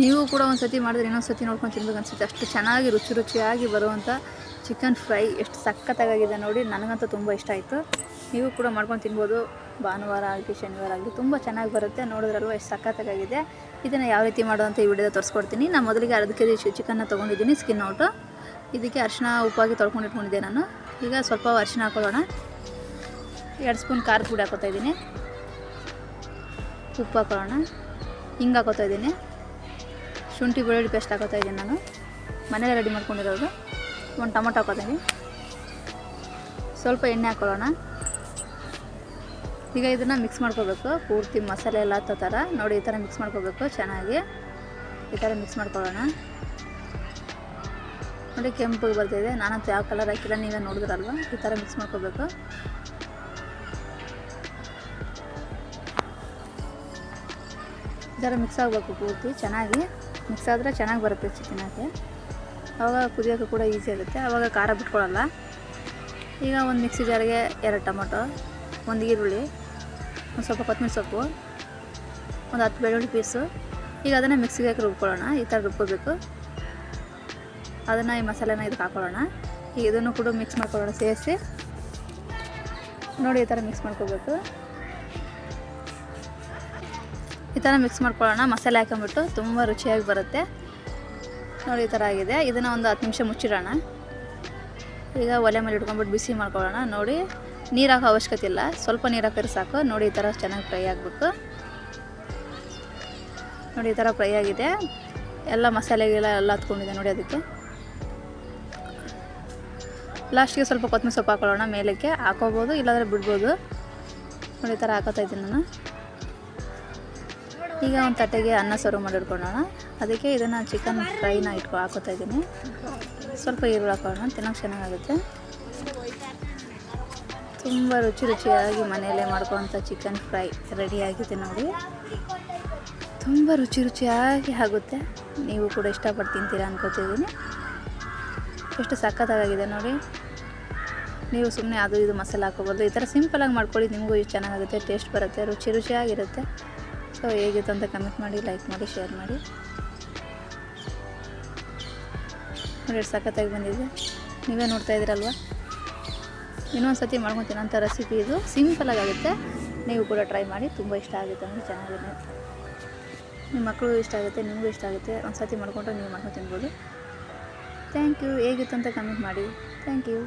ನೀವು ಕೂಡ ಒಂದು ಸತಿ ಮಾಡಿದ್ರೆ ಇನ್ನೊಂದು ಸತಿ ನೋಡ್ಕೊಂಡು ತಿನ್ಬೇಕು ಅನ್ಸುತ್ತೆ. ಅಷ್ಟು ಚೆನ್ನಾಗಿ ರುಚಿ ರುಚಿಯಾಗಿ ಬರುವಂಥ ಚಿಕನ್ ಫ್ರೈ ಎಷ್ಟು ಸಖತ್ತಾಗಿದೆ ನೋಡಿ ನನಗಂತೂ ತುಂಬ ಇಷ್ಟ ಆಯಿತು. ನೀವು ಕೂಡ ಮಾಡ್ಕೊಂಡು ತಿನ್ಬೋದು. ಭಾನುವಾರ ಆಗಲಿ, ಶನಿವಾರ ಆಗಲಿ ತುಂಬ ಚೆನ್ನಾಗಿ ಬರುತ್ತೆ. ನೋಡಿದ್ರಲ್ವ ಎಷ್ಟು ಸಖತ್ತಾಗಿದೆ ಇದನ್ನು ಯಾವ ರೀತಿ ಮಾಡುವಂಥ ಈ ವಿಡಿಯೋದ ತೋರಿಸ್ಕೊಡ್ತೀನಿ. ನಾನು ಮೊದಲಿಗೆ ಅರ್ಧ ಕೆ ಜಿ ಚಿಕನ್ನ ತೊಗೊಂಡಿದ್ದೀನಿ ಸ್ಕಿನ್ ಔಟು ಇದಕ್ಕೆ ಅರಿಶಿನ ಉಪ್ಪಾಗಿ ತೊಳ್ಕೊಂಡು ಇಟ್ಕೊಂಡಿದ್ದೆ ನಾನು. ಈಗ ಸ್ವಲ್ಪ ಅರಿಶಿನ ಹಾಕೊಳ್ಳೋಣ. ಎರಡು ಸ್ಪೂನ್ ಖಾರದ ಪುಡಿ ಹಾಕೋತಾ ಇದ್ದೀನಿ. ಉಪ್ಪು ಹಾಕೊಳ್ಳೋಣ. ಹಿಂಗೆ ಹಾಕೋತಾ ಇದ್ದೀನಿ. ಶುಂಠಿ ಬೆಳ್ಳುಳ್ಳಿ ಪೇಸ್ಟ್ ಹಾಕೋತಾ ಇದ್ದೀನಿ ನಾನು. ಮನೇಲೆ ರೆಡಿ ಮಾಡ್ಕೊಂಡಿರೋದು. ಒಂದು ಟೊಮೊಟೊ ಹಾಕೋತೀನಿ ಸ್ವಲ್ಪ ಎಣ್ಣೆ ಹಾಕೊಳ್ಳೋಣ. ಈಗ ಇದನ್ನು ಮಿಕ್ಸ್ ಮಾಡ್ಕೋಬೇಕು. ಪೂರ್ತಿ ಮಸಾಲೆ ಎಲ್ಲ ಹತ್ತೋ ಥರ ನೋಡಿ, ಈ ಥರ ಮಿಕ್ಸ್ ಮಾಡ್ಕೋಬೇಕು ಚೆನ್ನಾಗಿ. ಈ ಥರ ಮಿಕ್ಸ್ ಮಾಡ್ಕೊಳ್ಳೋಣ. ನೋಡಿ, ಕೆಂಪು ಬರ್ತಿದೆ. ನಾನಂತೂ ಯಾವ ಕಲರ್ ಹಾಕಿಲ್ಲ, ನೀವೇ ನೋಡಿದ್ರಲ್ವ? ಈ ಥರ ಮಿಕ್ಸ್ ಮಾಡ್ಕೋಬೇಕು. ಥರ ಮಿಕ್ಸ್ ಆಗಬೇಕು ಪೂರ್ತಿ, ಚೆನ್ನಾಗಿ. ಮಿಕ್ಸ್ ಆದರೆ ಚೆನ್ನಾಗಿ ಬರುತ್ತೆ ಚಿಕನಕ್ಕೆ ಆವಾಗ ಕುದಿಯೋಕ್ಕೆ ಕೂಡ ಈಸಿ ಆಗುತ್ತೆ ಆವಾಗ ಖಾರ ಬಿಟ್ಕೊಳ್ಳಲ್ಲ ಈಗ ಒಂದು ಮಿಕ್ಸಿ ಜಾರಿಗೆ ಎರಡು ಟೊಮೊಟೊ, ಒಂದು ಈರುಳ್ಳಿ, ಒಂದು ಸ್ವಲ್ಪ ಕೊತ್ತಂಬರಿ ಸೊಪ್ಪು, ಒಂದು ಹತ್ತು ಬೆಳ್ಳುಳ್ಳಿ ಪೀಸು. ಈಗ ಅದನ್ನು ಮಿಕ್ಸಿಗೆ ಹಾಕಿ ರುಬ್ಕೊಳ್ಳೋಣ. ಈ ಥರ ರುಬ್ಕೋಬೇಕು. ಅದನ್ನು ಈ ಮಸಾಲೆನ ಇದಕ್ಕೆ ಹಾಕೊಳ್ಳೋಣ. ಈಗ ಇದನ್ನು ಕೂಡ ಮಿಕ್ಸ್ ಮಾಡ್ಕೊಳ್ಳೋಣ, ಸೇರಿಸಿ. ನೋಡಿ ಈ ಥರ ಮಿಕ್ಸ್ ಮಾಡ್ಕೋಬೇಕು. ಈ ಥರ ಮಿಕ್ಸ್ ಮಾಡ್ಕೊಳ್ಳೋಣ. ಮಸಾಲೆ ಹಾಕೊಂಬಿಟ್ಟು ತುಂಬ ರುಚಿಯಾಗಿ ಬರುತ್ತೆ. ನೋಡಿ ಈ ಥರ ಆಗಿದೆ. ಇದನ್ನು ಒಂದು ಹತ್ತು ನಿಮಿಷ ಮುಚ್ಚಿಡೋಣ. ಈಗ ಒಲೆ ಮೇಲೆ ಇಟ್ಕೊಂಡ್ಬಿಟ್ಟು ಬಿಸಿ ಮಾಡ್ಕೊಳ್ಳೋಣ. ನೋಡಿ, ನೀರು ಹಾಕೋ ಅವಶ್ಯಕತೆ ಇಲ್ಲ. ಸ್ವಲ್ಪ ನೀರು ಹಾಕಿದ್ರೆ ಸಾಕು. ನೋಡಿ ಈ ಥರ ಚೆನ್ನಾಗಿ ಫ್ರೈ ಆಗಬೇಕು. ನೋಡಿ ಈ ಥರ ಫ್ರೈ ಆಗಿದೆ. ಎಲ್ಲ ಮಸಾಲೆಗೆಲ್ಲ ಎಲ್ಲ ಹತ್ಕೊಂಡಿದೆ ನೋಡಿ ಅದಕ್ಕೆ. ಲಾಸ್ಟಿಗೆ ಸ್ವಲ್ಪ ಕೊತ್ತಂಬರಿ ಸೊಪ್ಪು ಹಾಕೊಳ್ಳೋಣ. ಮೇಲಕ್ಕೆ ಹಾಕೋಬೋದು, ಇಲ್ಲಾಂದರೆ ಬಿಡ್ಬೋದು. ನೋಡಿ ಈ ಥರ ಹಾಕೋತಾ ಇದ್ದೀನಿ ನಾನು. ಈಗ ಒಂದು ತಟ್ಟೆಗೆ ಅನ್ನ ಸರ್ವ್ ಮಾಡಿಡ್ಕೊಳ್ಳೋಣ ಅದಕ್ಕೆ ಇದನ್ನು ಚಿಕನ್ ಫ್ರೈನ ಇಟ್ಕೊ, ಹಾಕೋತಾ ಇದ್ದೀನಿ. ಸ್ವಲ್ಪ ಈರುಳ್ಳಿ ಹಾಕೋಣ ತಿನ್ನೋಕೆ ಚೆನ್ನಾಗಾಗುತ್ತೆ. ತುಂಬ ರುಚಿ ರುಚಿಯಾಗಿ ಮನೆಯಲ್ಲೇ ಮಾಡ್ಕೊಳ್ಳೋಂಥ ಚಿಕನ್ ಫ್ರೈ ರೆಡಿಯಾಗಿದೆ ನೋಡಿ. ತುಂಬ ರುಚಿ ರುಚಿಯಾಗಿ ಆಗುತ್ತೆ. ನೀವು ಕೂಡ ಇಷ್ಟಪಟ್ಟು ತಿಂತೀರಾ ಅನ್ಕೋತಿದ್ದೀನಿ ಎಷ್ಟು ಸಖತ್ತಾಗಿದೆ ನೋಡಿ. ನೀವು ಸುಮ್ಮನೆ ಅದು ಇದು ಮಸಾಲೆ ಹಾಕೋಬೋದು ಈ ಥರ ಸಿಂಪಲಾಗಿ ಮಾಡ್ಕೊಳ್ಳಿ, ನಿಮಗೂ ಚೆನ್ನಾಗಾಗುತ್ತೆ ಟೇಸ್ಟ್ ಬರುತ್ತೆ, ರುಚಿ ರುಚಿಯಾಗಿರುತ್ತೆ. ಸೊ ಹೇಗಿತ್ತು ಅಂತ ಕಮೆಂಟ್ ಮಾಡಿ ಲೈಕ್ ಮಾಡಿ ಶೇರ್ ಮಾಡಿ. ನೋಡಿ ಸಖತ್ತಾಗಿ ಬಂದಿದೆ. ನೀವೇ ನೋಡ್ತಾ ಇದ್ದೀರಲ್ವ? ಇನ್ನೊಂದು ಸತಿ ಮಾಡ್ಕೊತೀನಿ ಅಂತ ರೆಸಿಪಿ ಇದು. ಸಿಂಪಲಾಗಿ ಆಗುತ್ತೆ. ನೀವು ಕೂಡ ಟ್ರೈ ಮಾಡಿ. ತುಂಬ ಇಷ್ಟ ಆಗುತ್ತೆ ಅಂದರೆ ಚೆನ್ನಾಗಿದೆ. ನಿಮ್ಮ ಮಕ್ಕಳು ಇಷ್ಟ ಆಗುತ್ತೆ, ನಿಮಗೂ ಇಷ್ಟ ಆಗುತ್ತೆ. ಒಂದು ಸತಿ ಮಾಡ್ಕೊಂಡ್ರೆ ನೀವು ಮಾಡ್ಕೊಂಡು ತಿನ್ಬೋದು. ಥ್ಯಾಂಕ್ ಯು ಹೇಗಿತ್ತು ಅಂತ ಕಮೆಂಟ್ ಮಾಡಿ. Thank you